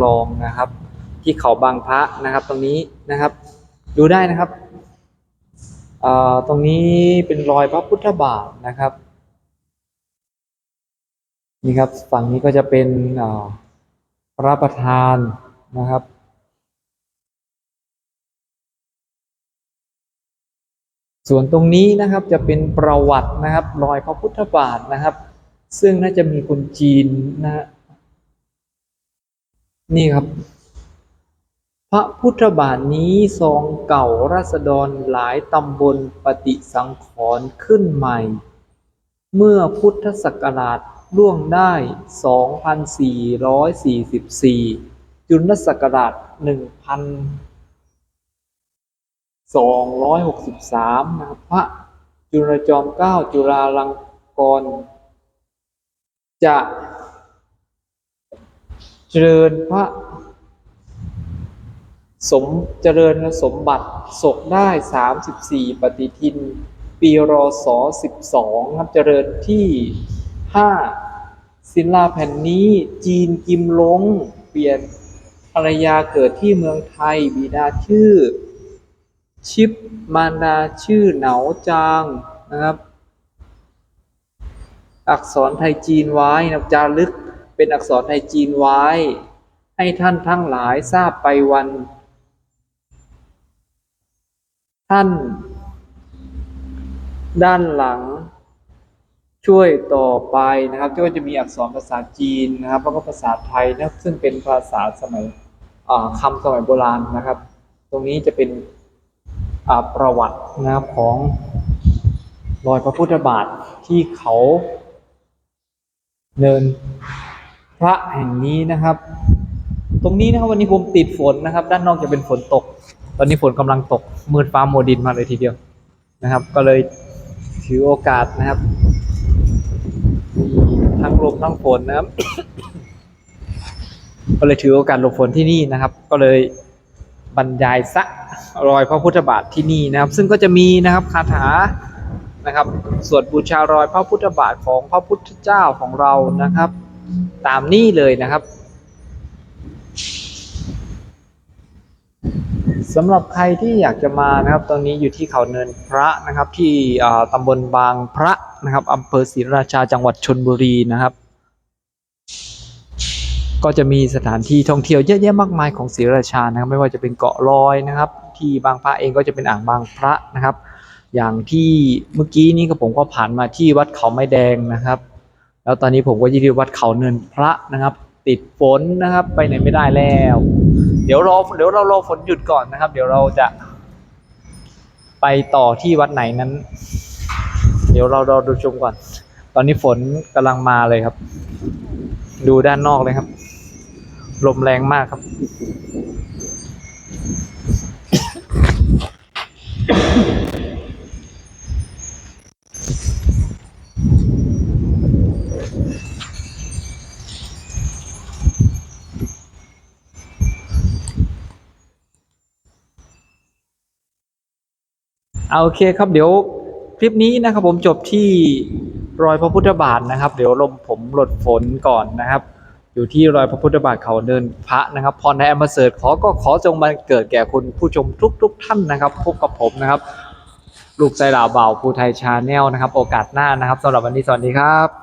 ำลองนะครับ ที่เขาบางพระนะครับ ตรงนี้นะครับ ดูได้นะครับตรงนี้เป็นรอยพระพุทธบาทนะครับนี่ครับฝั่งนี้ก็จะเป็นพระประธานนะครับส่วนตรงนี้นะครับจะเป็นประวัตินะครับ รอยพระพุทธบาทนะครับ ซึ่งน่าจะมีคนจีนนะ นี่ครับ พระพุทธบาทนี้ทรงเก่าราษฎรหลายตำบลปฏิสังขรณ์ขึ้นใหม่ เมื่อพุทธศักราชล่วงได้ 2444 จุลศักราช 1263นะครับพระจุลจอมเกล้าจุฬาลังกรณ์จะ เจริญพระสมเจริญสมบัติศกได้ 34 ปฏิทิน ปีรศ12 ครับ เจริญที่ 5 ศิลาแผ่นนี้จีนกิมลง เปลี่ยนภรรยาเกิดที่เมืองไทย บิดาชื่อ ชิปมารดาชื่อเหนาจางนะครับ อักษรไทยจีนไว้นะจารึก เป็นอักษรไทยจีนไว้ ให้ท่านทั้งหลายทราบไปวัน ท่าน ด้านหลัง ช่วยต่อไปนะครับก็จะมีอักษรภาษาจีนนะครับแล้วก็ภาษาไทยนะซึ่งเป็นภาษาสมัยอ่าคำสมัยโบราณนะครับ ตรงนี้จะเป็นประวัตินะครับของรอยพระพุทธบาทที่เขาเนิน พระแห่งนี้นะครับ ตรงนี้นะครับวันนี้ผมติดฝนนะครับ ด้านนอกจะเป็นฝนตก ตอนนี้ฝนกำลังตกมืดฟ้ามัวดินมาเลยทีเดียวนะครับ ก็เลยถือโอกาสนะครับทั้งลมทั้งฝนนะครับ ก็เลยถือโอกาสหลบฝนที่นี่นะครับ ก็เลยบรรยายสะรอยพระพุทธบาทที่นี่นะครับ ซึ่งก็จะมีนะครับคาถานะครับสวดบูชารอยพระพุทธบาทของพระพุทธเจ้าของเรานะครับ ตามนี้เลยนะครับสำหรับใครที่อยากจะมานะครับ ตอนนี้อยู่ที่เขาเนินพระนะครับ ที่ตำบลบางพระนะครับอำเภอศรีราชาจังหวัดชนบุรีนะครับ ก็จะมีสถานที่ท่องเที่ยวเยอะแยะมากมายของศรีราชานะครับ ไม่ว่าจะเป็นเกาะลอยนะครับ ที่บางพระเองก็จะเป็นอ่างบางพระนะครับ อย่างที่เมื่อกี้นี้ก็ผมก็ผ่านมาที่วัดเขาไม้แดงนะครับ แล้วตอนนี้ผมก็ยู่ที่วัดเขาเนินพระนะครับ ติดฝนนะครับ ไปไหนไม่ได้แล้ว เดี๋ยวรอเดี๋ยวเรารอฝนหยุดก่อนนะครับ เดี๋ยวเราจะ ไปต่อที่วัดไหนนั้น เดี๋ยวเรารอดูชมก่อน ตอนนี้ฝนกำลังมาเลยครับ ดูด้านนอกเลยครับ ลมแรงมากครับ เอาโอเคครับเดี๋ยวคลิปนี้นะครับผมจบที่รอยพระพุทธบาทนะครับ เดี๋ยวลมผมหลดฝนก่อนนะครับ อยู่ที่รอยพระพุทธบาทเขาเดินพระนะครับพรในแอมเบอร์เสิร์ขอก็ขอจงมาเกิดแก่คุณผู้ชมทุกๆท่านนะครับพบกับผมนะครับ ลูกไซดาวเบาภูไทยชาแนลนะครับ โอกาสหน้านะครับสำหรับวันนี้สวัสดีครับ